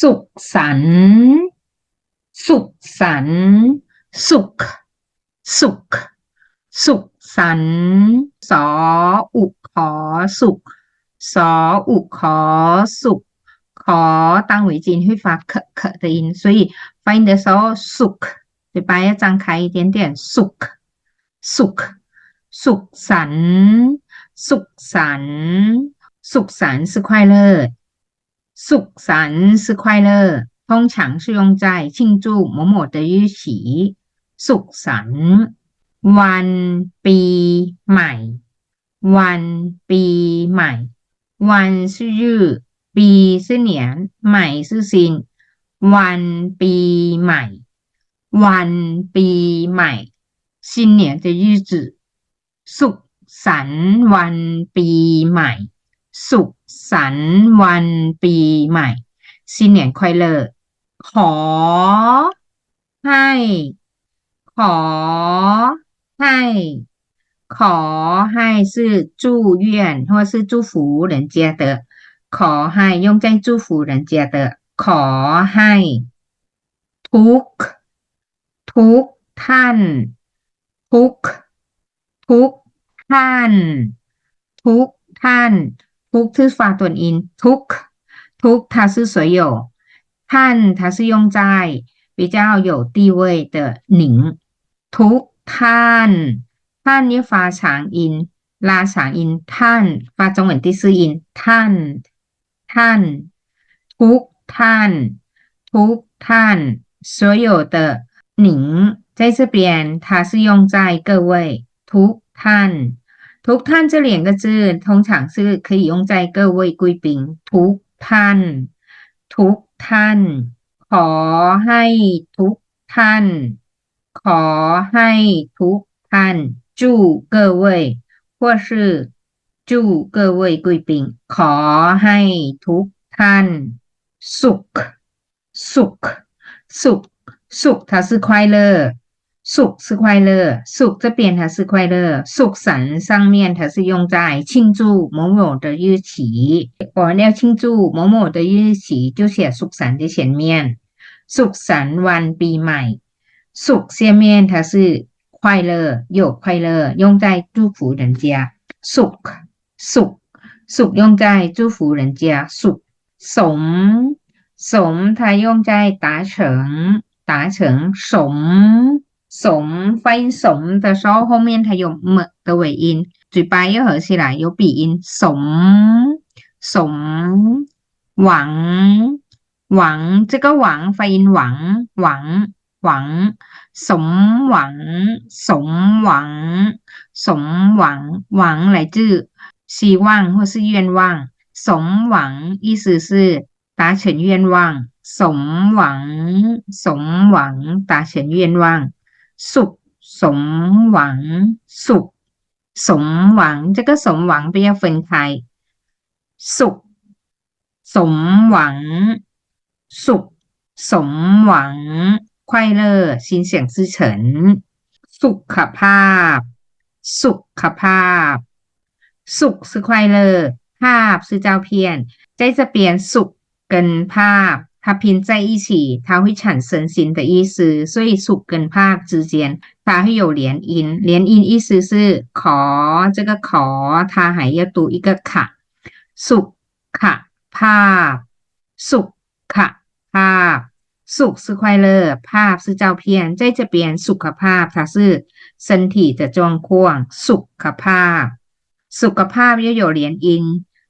สุขสันต์สุขสันต์สุข สุข สุขสันต์สออุขอสุขสออุขอสุขขอ当尾音会发可可的音，所以发音的时候，สุข嘴巴要张开一点点，สุขสุขสุขสันต์สุขสันต์สุขสันต์是快乐， สุขสันต์是快乐，通常是用在庆祝某某的日期。สุขสันต์วันปีใหม่ วันปีใหม่ วัน是日，ปี是年，ใหม่是新。วันปีใหม่ วันปีใหม่ 新年的日子。สุขสันต์วันปีใหม่ สุข สันต์วันปีใหม่新年快乐ขอ ให้ ขอ ให้ ขอให้是祝愿或是祝福人家的，ขอให้用在祝福人家的，ขอให้ ทุก ทุกท่าน ทุก ทุกท่าน ทุกท่าน ทุก是发短音，ทุก ทุก它是所有，ท่าน它是用在比较有地位的您，ทุกท่านท่าน要发长音，拉长音，ท่าน发中文第四音，ท่านท่าน ทุกท่าน ทุกท่าน 所有的您在这边，它是用在各位，ทุกท่าน ทุกท่าน这两个字通常是可以用在各位贵宾，ทุกท่าน ทุกท่าน ขอให้ทุกท่าน ขอให้ทุกท่าน 祝各位或是祝各位贵宾 ขอให้ทุกท่าน สุข สุข สุข สุข它是快乐， สุข是快乐，สุข这边它是快乐，สุขสันต์上面它是用在庆祝某某的日期。我们要庆祝某某的日期，就写สุขสันต์在前面。สุขสันต์วันปีใหม่ สุข下面它是快乐，有快乐，用在祝福人家。สุข สุข สุข用在祝福人家。สุข สม สม它用在达成，达成，สม 怂发音怂的时候，后面它有么的尾音，嘴巴又合起来有鼻音，怂怂王王，这个王发音王王王，怂王怂王怂王王来自希望或是愿望，怂王意思是达成愿望，怂王怂王达成愿望。 สุขสมหวัง สุขสมหวังจะก็สมหวังไปยาเฟินไทย สุข สมหวัง สุข สมหวังไข้เลอร์ชินเสียงซื่อเฉิน สุขภาพ สุขภาพ สุขคือไข้เลอร์ภาพคือเจ้าเพียนใจจะเปลี่ยนสุขเกินภาพ 它拼在一起，它会产生新的意思，所以สุข跟ภาพ之间，它会有连音。连音意思是ขอ这个ขอ，它还要读一个卡，สุขภาพ สุขภาพ สุข是快乐，ภาพ是照片，在这边สุขภาพ它是身体的状况，สุขภาพ สุขภาพ要有连音。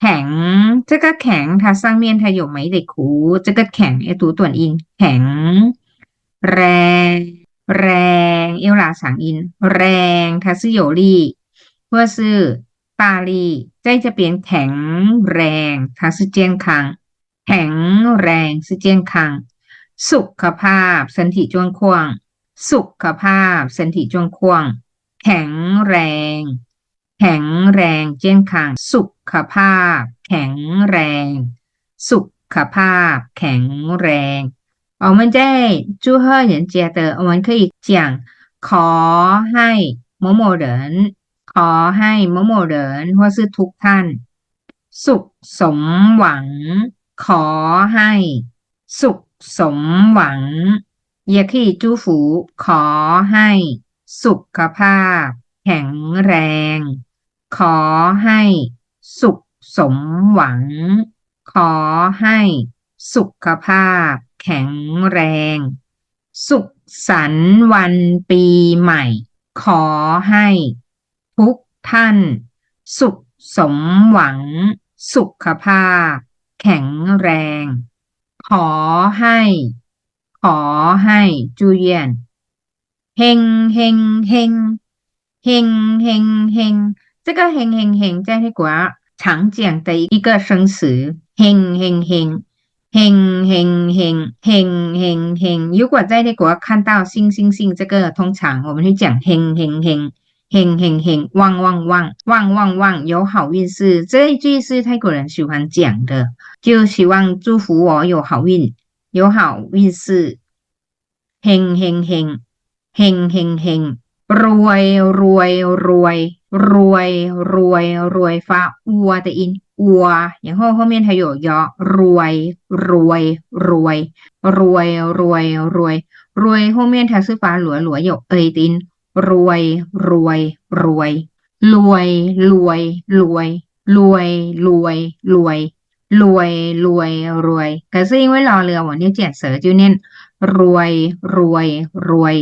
แข็ง这个แข็ง它上面它有没得苦这个แข็ง要读短音แข็งแรง แรง要拉长音แรง它是有力或是大力在这边แข็งแรง它是健康แข็ง แรง是健康สุขภาพ身体状况สุขภาพ身体状况แข็งแรง แข็งแรง健康สุข ภาพ แข็งแรง สุขภาพ แข็งแรง我们在祝贺人家的我们可以讲ขอให้某某人ขอให้某某人或是ทุกท่าน สุขสมหวัง ขอให้ สุขสมหวัง也可以祝福ขอให้ สุขภาพ แข็งแรง ขอให้ สุขสมหวัง ขอให้ สุขภาพ แข็งแรง สุขสันต์วันปีใหม่ ขอให้ ทุกท่าน สุขสมหวัง สุขภาพ แข็งแรง ขอให้ ขอให้จูเยียนเฮงเฮงเฮงเฮงเฮงเฮง这个เฮงเฮงเฮง在泰国 常讲的一个生词เฮงเฮงเฮงเฮงเฮงเฮงเฮงเฮงเฮง如果在泰国看到星星星这个通常我们会讲เฮงเฮงเฮงเฮงเฮงเฮง旺旺旺旺旺旺有好运势这一句是泰国人喜欢讲的就希望祝福我有好运有好运势เฮงเฮงเฮงเฮงเฮงเฮง รวยรวยรวยฟ้าอัวแต่อินอัวอย่างห้องห้องเมียนไทยโยยอรวยรวยรวยรวยรวยรวยรวยห้องเมียนแทยซื้อฟ้าหลัวหลัวโยเอตินรวยรวยรวยรวยรวยรวยรวยรวยรวยรวยรวยรวยกระซิ่งไว้รอเรือวันนี้เจ็ดเสือจูเน่นรวยรวยรวย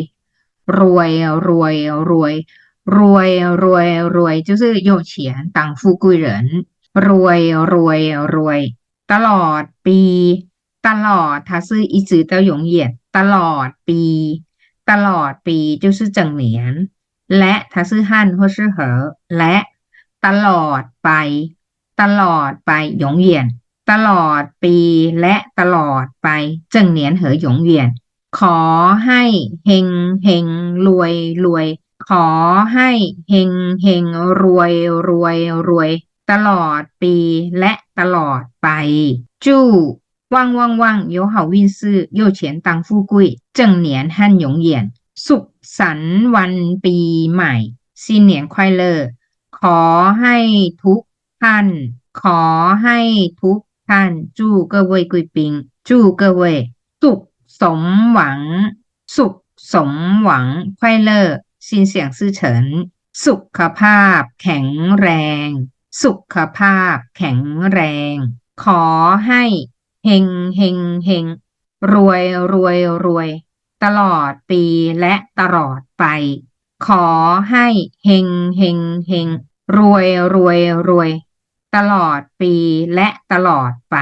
รวยรวยรวย รวยรวยรวย就是有钱当富贵人รวยรวยรวยตลอดปี ตลอด它是一直到永远ตลอดปี ตลอดปี就是整年และ它是汉或是和และ ตลอดไป ตลอดไป永远ตลอดปี และตลอดไป整年和永远ขอให้เฮงเฮงรวยรวย ขอให้เฮงเฮงรวยรวยรวย ตลอดปี และตลอดไปจู้旺旺旺有好运势有钱当富贵正年和永远สุขสันต์วันปีใหม่新年快乐ขอให้ทุกท่าน ขอให้ทุกท่าน祝各位贵宾祝各位สุขสมหวัง สุขสมหวัง ชินเสียงซื่อเฉิน สุขภาพแข็งแรง สุขภาพแข็งแรง ขอให้เฮงเฮงเฮงรวยรวยรวย ตลอดปีและตลอดไป ขอให้เฮงเฮงเฮงรวยรวยรวย ตลอดปีและตลอดไป